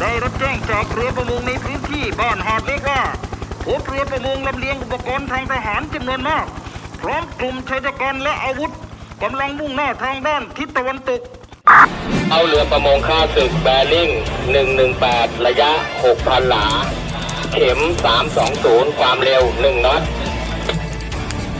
ได้รับแจ้งจากเรือประมงในพื้นที่บ้านหาดเล็กว่าพบเรือประมงลำเลียงอุปกรณ์ทางทหารจำนวนมาก พร้อมกลุ่มชายชะกันและอาวุธกำลังมุ่งหน้าทางด้านทิศตะวันตก เอาเรือประมงค่าศึกแบริ่ง 118 ระยะ 6,000 หลา เข็ม 320 ความเร็ว 1น็อต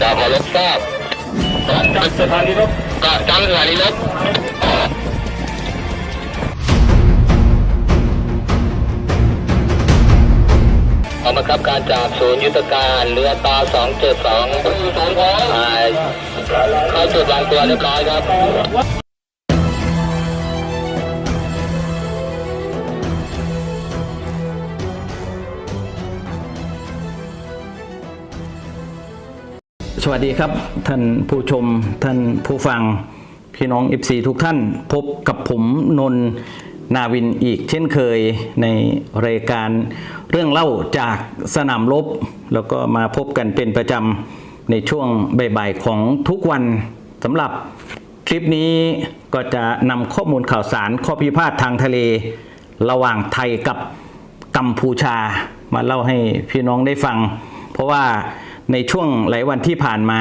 จากขอรบทราบก่อนจัดสถานีรบก่อนจัดสถานีรบ เอามาครับการจากศูนย์ยุทธการเรือตา272สองเข้าจุดวางตัวเรียบร้อยครับสวัสดีครับ ท่านผู้ชมท่านผู้ฟัง พี่น้อง FC ทุกท่าน พบกับผมนนท์ นาวินอีกเช่นเคยในรายการเรื่องเล่าจากสนามรบแล้วก็มาพบกันเป็นประจำในช่วงบ่ายๆของทุกวันสำหรับคลิปนี้ก็จะนำข้อมูลข่าวสารข้อพิพาททางทะเล ระหว่างไทยกับกัมพูชามาเล่าให้พี่น้องได้ฟัง เพราะว่าในช่วงหลายวันที่ผ่านมา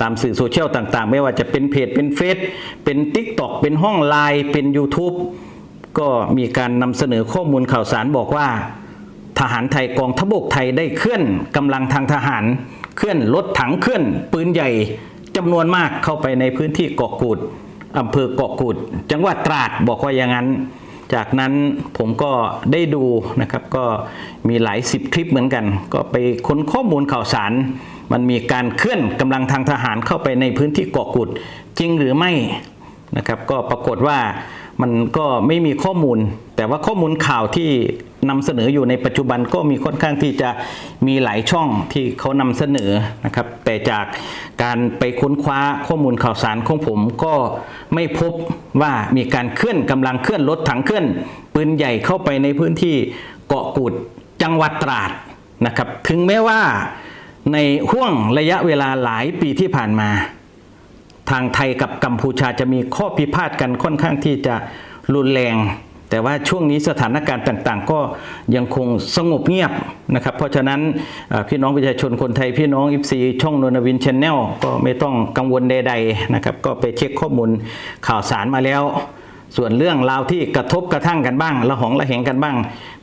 ตามสื่อโซเชียลต่างๆ ไม่ว่าจะเป็นเพจเป็นเฟซเป็น t ิ k t o k เป็นห้องไลน์เป็น YouTube ก็มีการนำเสนอข้อมูลข่าวสารบอกว่า ทหารไทยกองทัพบกไทยได้เคลื่อนกำลังทางทหารเคลื่อนรถถังเคลื่อนปืนใหญ่จำนวนมากเข้าไปในพื้นที่เกาะกูดอำเภอเกาะกูด จังหวัดตราดบอกว่าอย่างนั้น จากนั้นผมก็ได้ดูนะครับก็มีหลายสิบคลิปเหมือนกัน ก็ไปค้นข้อมูลข่าวสาร มันมีการเคลื่อนกำลังทางทหารเข้าไปในพื้นที่เกาะกุดจริงหรือไม่นะครับก็ปรากฏว่า มันก็ไม่มีข้อมูล แต่ว่าข้อมูลข่าวที่นำเสนออยู่ในปัจจุบันก็มีค่อนข้างที่จะมีหลายช่องที่เขานำเสนอนะครับ แต่จากการไปค้นคว้าข้อมูลข่าวสารของผมก็ไม่พบว่ามีการเคลื่อนกำลังเคลื่อนรถถังเคลื่อนปืนใหญ่เข้าไปในพื้นที่เกาะกูดจังหวัดตราดนะครับ ถึงแม้ว่าในห่วงระยะเวลาหลายปีที่ผ่านมา ทางไทยกับกัมพูชาจะมีข้อพิพาทกันค่อนข้างที่จะรุนแรง แต่ว่าช่วงนี้สถานการณ์ต่างๆ ก็ยังคงสงบเงียบนะครับ เพราะฉะนั้นพี่น้องประชาชนคนไทยพี่น้องอิฟซีช่องนนวินชแนลก็ไม่ต้องกังวลใดๆนะครับก็ไปเช็คข้อมูลข่าวสารมาแล้วส่วนเรื่องราวที่กระทบกระทั่งกันบ้างระหองระแหงกันบ้าง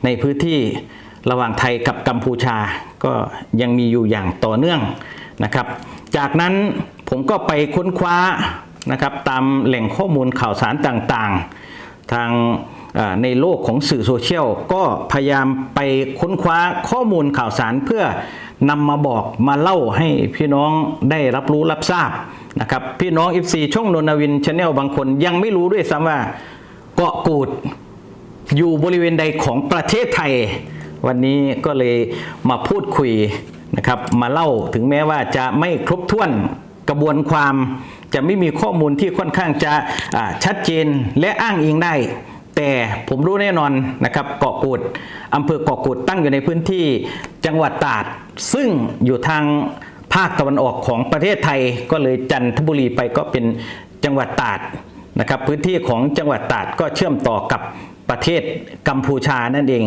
ในพื้นที่ระหว่างไทยกับกัมพูชาก็ยังมีอยู่อย่างต่อเนื่องนะครับ จากนั้น ผมก็ไปค้นคว้านะครับตามแหล่งข้อมูลข่าวสารต่างๆ ทางในโลกของสื่อโซเชียลก็พยายามไปค้นคว้าข้อมูลข่าวสารเพื่อนำมาบอกมาเล่าให้พี่น้องได้รับรู้รับทราบนะครับพี่น้อง FC ช่องนนวินชาแนลบางคนยังไม่รู้ด้วยซ้ำว่าเกาะกูดอยู่บริเวณใดของประเทศไทย วันนี้ก็เลยมาพูดคุยนะครับมาเล่าถึงแม้ว่าจะไม่ครบถ้วน กระบวนความจะไม่มีข้อมูลที่ค่อนข้างจะชัดเจนและอ้างอิงได้ แต่ผมรู้แน่นอนนะครับเกาะกูดอำเภอเกาะกูดตั้งอยู่ในพื้นที่จังหวัดตราด ซึ่งอยู่ทางภาคตะวันออกของประเทศไทยก็เลยจันทบุรีไปก็เป็นจังหวัดตราดนะครับพื้นที่ของจังหวัดตราดก็เชื่อมต่อกับประเทศกัมพูชานั่นเอง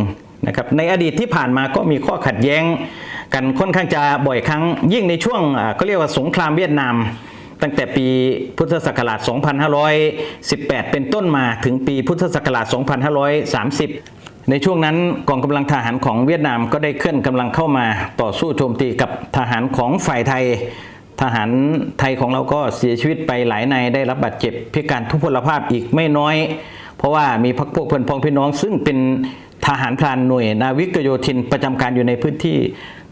นะครับในอดีตที่ผ่านมาก็มีข้อขัดแย้ง กันค่อนข้างจะบ่อยครั้ง ยิ่งในช่วงเขาเรียกว่าสงครามเวียดนาม ตั้งแต่ปีพุทธศักราช 2518 เป็นต้นมาถึงปีพุทธศักราช 2530 ในช่วงนั้นกองกำลังทหารของเวียดนามก็ได้เคลื่อนกำลังเข้ามาต่อสู้โจมตีกับทหารของฝ่ายไทยทหารไทยของเราก็เสียชีวิตไปหลายนายได้รับบาดเจ็บพิการทุพพลภาพอีกไม่น้อย เพราะว่ามีพักพวกเพื่อนพ้องพี่น้อง ซึ่งเป็นทหารพรานหน่วย นาวิกโยธินประจำการอยู่ในพื้นที่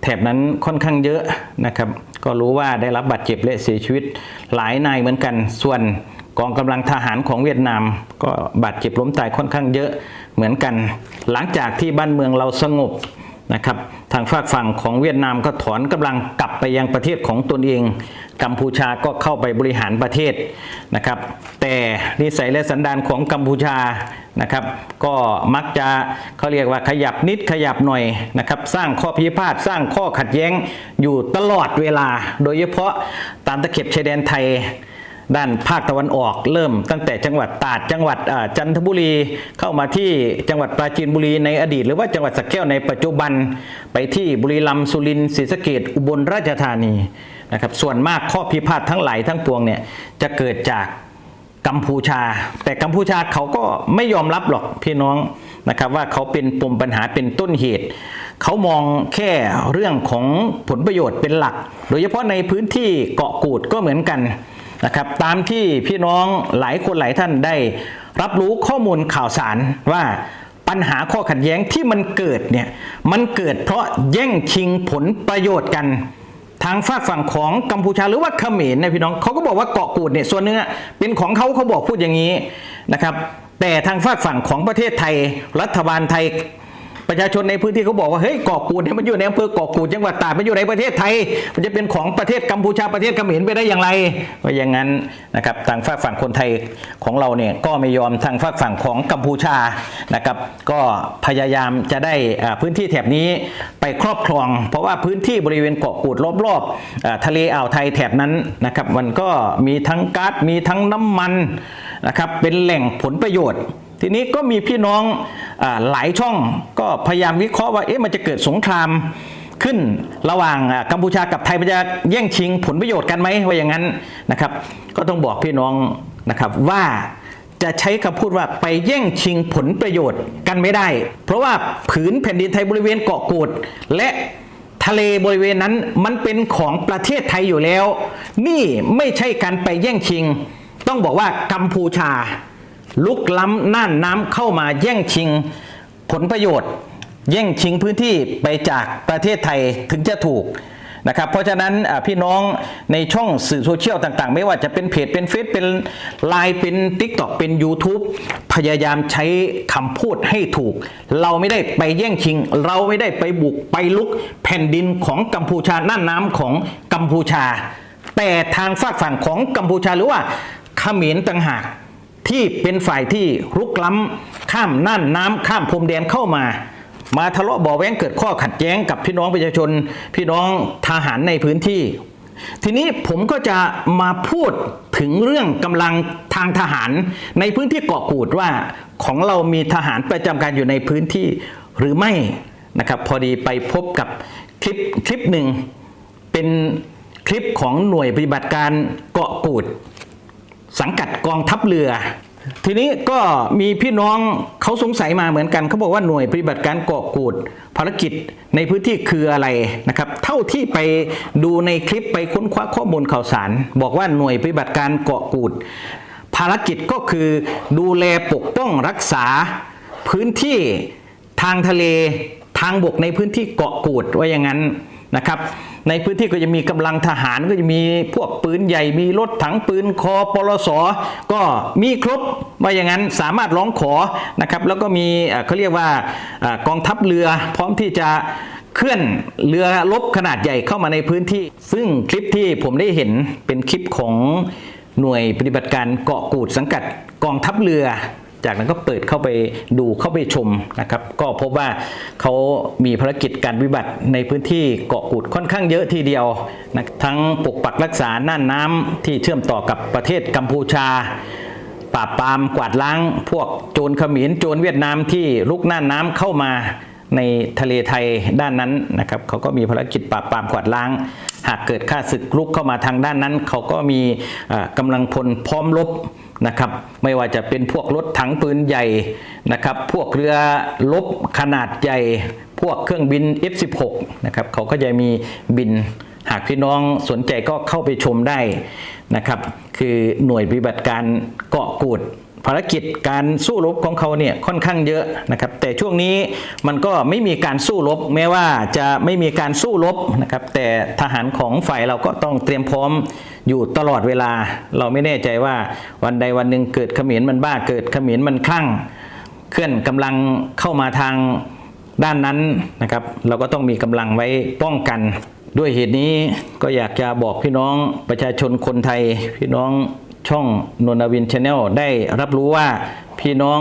แถบนั้นค่อนข้างเยอะนะครับ ก็รู้ว่าได้รับบาดเจ็บและเสียชีวิตหลายนายเหมือนกัน ส่วนกองกำลังทหารของเวียดนาม ก็บาดเจ็บล้มตายค่อนข้างเยอะเหมือนกัน หลังจากที่บ้านเมืองเราสงบนะครับ ทางฝากฝั่งของเวียดนามก็ถอนกำลังกลับไปยังประเทศของตนเอง กัมพูชาก็เข้าไปบริหารประเทศนะครับ แต่นิสัยและสันดานของกัมพูชานะครับ ก็มักจะเขาเรียกว่าขยับนิดขยับหน่อยนะครับ สร้างข้อพิพาทสร้างข้อขัดแย้งอยู่ตลอดเวลา โดยเฉพาะตามตะเข็บชายแดนไทยด้านภาคตะวันออกเริ่มตั้งแต่จังหวัดตราดจังหวัดจันทบุรีเข้ามาที่จังหวัดปราจีนบุรีในอดีต หรือว่าจังหวัดสักแก้วในปัจจุบันไปที่บุรีรัมย์สุรินทร์ศรีสะเกดอุบลราชธานี นะครับส่วนมากข้อพิพาททั้งหลายทั้งปวงเนี่ยจะเกิดจากกัมพูชา แต่กัมพูชาเขาก็ไม่ยอมรับหรอกพี่น้องนะครับว่าเขาเป็นปมปัญหาเป็นต้นเหตุ เขามองแค่เรื่องของผลประโยชน์เป็นหลัก โดยเฉพาะในพื้นที่เกาะกูดก็เหมือนกันนะครับตามที่พี่น้องหลายคนหลายท่านได้รับรู้ข้อมูลข่าวสารว่าปัญหาข้อขัดแย้งที่มันเกิดเนี่ยมันเกิดเพราะแย่งชิงผลประโยชน์กัน ทางฝากฝั่งของกัมพูชาหรือว่าเขมรนะพี่น้องเขาก็บอกว่าเกาะกูดเนี่ยส่วนหนึงอเป็นของเขาเขาบอกพูดอย่างนี้นะครับแต่ทางฝากฝั่งของประเทศไทย รัฐบาลไทย ประชาชนในพื้นที่เขาบอกว่าเฮ้ยเกาะกูดเนี่ยมันอยู่ในอำเภอเกาะกูดจังหวัดตราดมันอยู่ในประเทศไทย มันจะเป็นของประเทศกัมพูชาประเทศเขมรไปได้อย่างไรว่าอย่างนั้นนะครับทางฝากฝั่งคนไทยของเราเนี่ยก็ไม่ยอมทางฝากฝั่งของกัมพูชานะครับก็พยายามจะได้พื้นที่แถบนี้ไปครอบครอง เพราะว่าพื้นที่บริเวณเกาะกูดรอบๆทะเลอ่าวไทยแถบนั้นนะครับมันก็มีทั้งก๊าซมีทั้งน้ำมันนะครับเป็นแหล่งผลประโยชน์ ทีนี้ก็มีพี่น้องอหลายช่องก็พยายามวิเคราะห์ว่าเอ๊ะมันจะเกิดสงครามขึ้นระหว่างกัมพูชากับไทยมันจะแย่งชิงผลประโยชน์กันไหมว่าอย่างนั้นนะครับ ก็ต้องบอกพี่น้องนะครับว่าจะใช้คำพูดว่าไปแย่งชิงผลประโยชน์กันไม่ได้ เพราะว่าผืนแผ่นดินไทยบริเวณเกาะกูดและทะเลบริเวณนั้นมันเป็นของประเทศไทยอยู่แล้ว นี่ไม่ใช่การไปแย่งชิง ต้องบอกว่ากัมพูชา ลุกล้ำน่านน้ำเข้ามาแย่งชิงผลประโยชน์ แย่งชิงพื้นที่ไปจากประเทศไทยถึงจะถูกนะครับเพราะฉะนั้นพี่น้องในช่องสื่อโซเชียลต่างๆ ไม่ว่าจะเป็นเพจเป็นเฟซเป็นไลน์เป็น t ิ k t o k เป็น YouTube พยายามใช้คำพูดให้ถูก เราไม่ได้ไปแย่งชิง เราไม่ได้ไปบุกไปลุกแผ่นดินของกัมพูชาน่านน้ำของกัมพูชา แต่ทางฝากฝั่งของกัมพูชาหรือว่าเขมรต่างหาก ที่เป็นฝ่ายที่รุกล้ำข้ามน่านน้ำข้ามพรมแดนเข้ามา มาทะเลาะเบาะแว้งเกิดข้อขัดแย้งกับพี่น้องประชาชน พี่น้องทหารในพื้นที่ ทีนี้ผมก็จะมาพูดถึงเรื่องกำลังทางทหารในพื้นที่เกาะกูดว่าของเรามีทหารประจำการอยู่ในพื้นที่หรือไม่นะครับ พอดีไปพบกับคลิปคลิปหนึ่งเป็นคลิปของหน่วยปฏิบัติการเกาะกูด สังกัดกองทัพเรือ ทีนี้ก็มีพี่น้องเขาสงสัยมาเหมือนกันเขาบอกว่าหน่วยปฏิบัติการเกาะกูดภารกิจในพื้นที่คืออะไรนะครับ เท่าที่ไปดูในคลิปไปค้นคว้าข้อมูลข่าวสาร บอกว่าหน่วยปฏิบัติการเกาะกูดภารกิจก็คือดูแลปกป้องรักษาพื้นที่ทางทะเลทางบกในพื้นที่เกาะกูดว่าอย่างนั้น นะครับ ในพื้นที่ก็จะมีกำลังทหารก็จะมีพวกปืนใหญ่มีรถถังปืนคอปลสก็มีครบว่าอย่างนั้นสามารถร้องขอนะครับแล้วก็มีเขาเรียกว่ากองทัพเรือพร้อมที่จะเคลื่อนเรือรบขนาดใหญ่เข้ามาในพื้นที่ ซึ่งคลิปที่ผมได้เห็นเป็นคลิปของหน่วยปฏิบัติการเกาะกูดสังกัดกองทัพเรือ จากนั้นก็เปิดเข้าไปดูเข้าไปชมนะครับก็พบว่าเขามีภารกิจการวิบัติในพื้นที่เกาะกูดค่อนข้างเยอะทีเดียวนะทั้งปกปักรักษาน่านน้ำที่เชื่อมต่อกับประเทศกัมพูชาปราบปรามกวาดล้างพวกโจรเขมรโจรเวียดนามที่ลุกน่านน้ำเข้ามาในทะเลไทยด้านนั้นนะครับเขาก็มีภารกิจปราบปรามกวาดล้าง หากเกิดข้าศึกลุกเข้ามาทางด้านนั้น เขาก็มีเอ่อกำลังพลพร้อมรบ นะครับไม่ว่าจะเป็นพวกรถถังปืนใหญ่นะครับพวกเรือรบขนาดใหญ่ พวกเครื่องบิน F16 นะครับเขาก็จะมีบินหากพี่น้องสนใจก็เข้าไปชมได้นะครับคือหน่วยปฏิบัติการเกาะกูดภารกิจการสู้รบของเขาเนี่ยค่อนข้างเยอะนะครับแต่ช่วงนี้มันก็ไม่มีการสู้รบแม้ว่าจะไม่มีการสู้รบนะครับแต่ทหารของฝ่ายเราก็ต้องเตรียมพร้อม อยู่ตลอดเวลา เราไม่แน่ใจว่าวันใดวันหนึ่งเกิดเขมรมันบ้าเกิดเขมรมันคลั่ง เคลื่อนกำลังเข้ามาทางด้านนั้นนะครับ เราก็ต้องมีกำลังไว้ป้องกัน ด้วยเหตุนี้ก็อยากจะบอกพี่น้องประชาชนคนไทย พี่น้องช่องนนวินชาแนลได้รับรู้ว่าพี่น้อง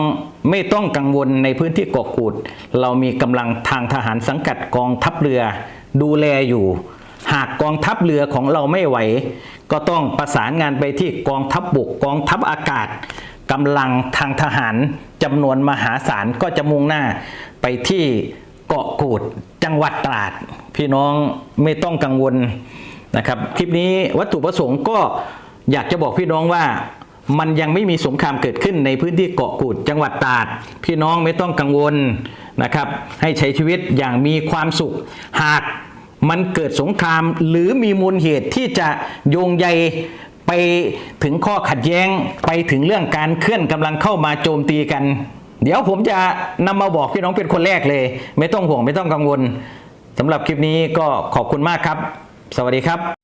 ไม่ต้องกังวลในพื้นที่เกาะกูด เรามีกำลังทางทหารสังกัดกองทัพเรือดูแลอยู่ หากกองทัพเรือของเราไม่ไหว ก็ต้องประสานงานไปที่กองทัพบกกองทัพอากาศกำลังทางทหารจำนวนมหาศาลก็จะมุ่งหน้าไปที่เกาะกูดจังหวัดตราด พี่น้องไม่ต้องกังวลนะครับ คลิปนี้วัตถุประสงค์ก็อยากจะบอกพี่น้องว่ามันยังไม่มีสงครามเกิดขึ้นในพื้นที่เกาะกูดจังหวัดตราด พี่น้องไม่ต้องกังวลนะครับ ให้ใช้ชีวิตอย่างมีความสุขหาก มันเกิดสงครามหรือมีมูลเหตุที่จะโยงใยไปถึงข้อขัดแย้งไปถึงเรื่องการเคลื่อนกำลังเข้ามาโจมตีกัน เดี๋ยวผมจะนำมาบอกพี่น้องเป็นคนแรกเลย ไม่ต้องห่วงไม่ต้องกังวลสำหรับคลิปนี้ก็ขอบคุณมากครับ สวัสดีครับ